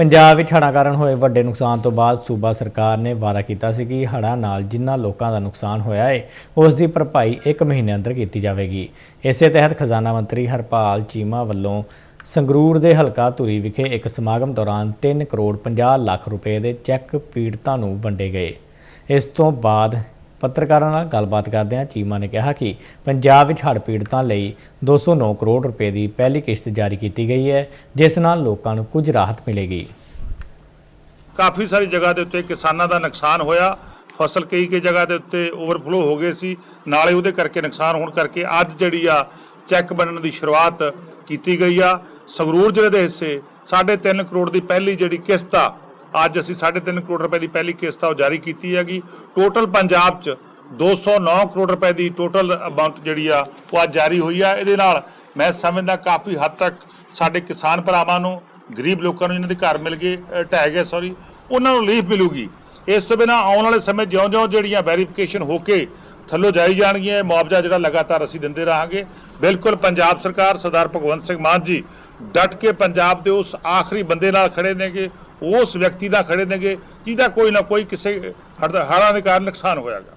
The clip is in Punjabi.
ਪੰਜਾਬ ਵਿੱਚ ਹੜ੍ਹਾਂ ਕਾਰਨ ਹੋਏ ਵੱਡੇ ਨੁਕਸਾਨ ਤੋਂ ਬਾਅਦ ਸੂਬਾ ਸਰਕਾਰ ਨੇ ਵਾਅਦਾ ਕੀਤਾ ਸੀ ਕਿ ਹੜ੍ਹਾਂ ਨਾਲ ਜਿਨ੍ਹਾਂ ਲੋਕਾਂ ਦਾ ਨੁਕਸਾਨ ਹੋਇਆ ਹੈ ਉਸ ਦੀ ਭਰਪਾਈ 1 ਮਹੀਨੇ ਅੰਦਰ ਕੀਤੀ ਜਾਵੇਗੀ। ਇਸੇ ਤਹਿਤ ਖਜ਼ਾਨਾ ਮੰਤਰੀ ਹਰਪਾਲ ਚੀਮਾ ਵੱਲੋਂ ਸੰਗਰੂਰ ਦੇ ਹਲਕਾ ਧੂਰੀ ਵਿਖੇ ਇੱਕ ਸਮਾਗਮ ਦੌਰਾਨ 3 ਕਰੋੜ 50 ਲੱਖ ਰੁਪਏ ਦੇ ਚੈੱਕ ਪੀੜਤਾਂ ਨੂੰ ਵੰਡੇ ਗਏ। ਇਸ ਤੋਂ ਬਾਅਦ ਪੱਤਰਕਾਰਾਂ ਨਾਲ ਗੱਲਬਾਤ ਕਰਦਿਆਂ ਚੀਮਾ ਨੇ ਕਿਹਾ ਕਿ ਪੰਜਾਬ ਵਿੱਚ ਹੜ੍ਹ ਪੀੜਤਾਂ ਲਈ 209 ਕਰੋੜ ਰੁਪਏ ਦੀ ਪਹਿਲੀ ਕਿਸ਼ਤ ਜਾਰੀ ਕੀਤੀ ਗਈ ਹੈ, ਜਿਸ ਨਾਲ ਲੋਕਾਂ ਨੂੰ ਕੁਝ ਰਾਹਤ ਮਿਲੇਗੀ। ਕਾਫੀ ਸਾਰੀ ਜਗ੍ਹਾ ਦੇ ਉੱਤੇ ਕਿਸਾਨਾਂ ਦਾ ਨੁਕਸਾਨ ਹੋਇਆ। ਫਸਲ ਕਈ ਕਈ ਜਗ੍ਹਾ ਦੇ ਉੱਤੇ ਓਵਰਫਲੋ ਹੋ ਗਏ ਸੀ। ਨਾਲੇ ਉਹਦੇ ਕਰਕੇ ਨੁਕਸਾਨ ਹੋਣ ਕਰਕੇ ਅੱਜ ਜਿਹੜੀ ਆ ਚੈੱਕ ਬਣਨ ਦੀ ਸ਼ੁਰੂਆਤ ਕੀਤੀ ਗਈ ਆ। ਸੰਗਰੂਰ ਜ਼ਿਲ੍ਹੇ ਦੇ ਹਿੱਸੇ 3.5 ਕਰੋੜ ਦੀ ਪਹਿਲੀ ਜਿਹੜੀ ਕਿਸ਼ਤ ਆ ਅੱਜ ਅਸੀਂ 3.5 ਕਰੋੜ ਰੁਪਏ ਦੀ ਪਹਿਲੀ ਕਿਸ਼ਤ ਆ, ਉਹ ਜਾਰੀ ਕੀਤੀ ਹੈਗੀ। ਟੋਟਲ ਪੰਜਾਬ 'ਚ 209 ਕਰੋੜ ਰੁਪਏ ਦੀ ਟੋਟਲ ਅਮਾਉਂਟ ਜਿਹੜੀ ਆ, ਉਹ ਅੱਜ ਜਾਰੀ ਹੋਈ ਆ। ਇਹਦੇ ਨਾਲ ਮੈਂ ਸਮਝਦਾ ਕਾਫੀ ਹੱਦ ਤੱਕ ਸਾਡੇ ਕਿਸਾਨ ਭਰਾਵਾਂ ਨੂੰ, ਗਰੀਬ ਲੋਕਾਂ ਨੂੰ ਜਿਨ੍ਹਾਂ ਦੇ ਘਰ ਮਿਲ ਗਏ ਢਹਿ ਗਏ ਸੌਰੀ ਉਹਨਾਂ ਨੂੰ ਰਿਲੀਫ ਮਿਲੂਗੀ। ਇਸ ਤੋਂ ਬਿਨਾਂ ਆਉਣ ਵਾਲੇ ਸਮੇਂ ਜਿਉਂ-ਜਿਉਂ ਜਿਹੜੀਆਂ ਵੈਰੀਫਿਕੇਸ਼ਨ ਹੋ ਕੇ ਥੱਲੋਂ ਜਾਈ ਜਾਣਗੀਆਂ ਮੁਆਵਜ਼ਾ ਜਿਹੜਾ ਲਗਾਤਾਰ ਅਸੀਂ ਦਿੰਦੇ ਰਹਾਂਗੇ। ਬਿਲਕੁਲ ਪੰਜਾਬ ਸਰਕਾਰ ਸਰਦਾਰ ਭਗਵੰਤ ਸਿੰਘ ਮਾਨ ਜੀ ਡਟ ਕੇ ਪੰਜਾਬ ਦੇ ਉਸ ਆਖਰੀ ਬੰਦੇ ਨਾਲ ਖੜੇ ਨੇਗੇ। ਉਸ ਵਿਅਕਤੀ ਦਾ ਖੜੇ ਨੇਗੇ ਜਿਹਦਾ ਕੋਈ ਨਾ ਕੋਈ ਕਿਸੇ ਹੜ੍ਹ- ਹੜ੍ਹਾਂ ਦੇ ਕਾਰਨ ਨੁਕਸਾਨ ਹੋਇਆਗਾ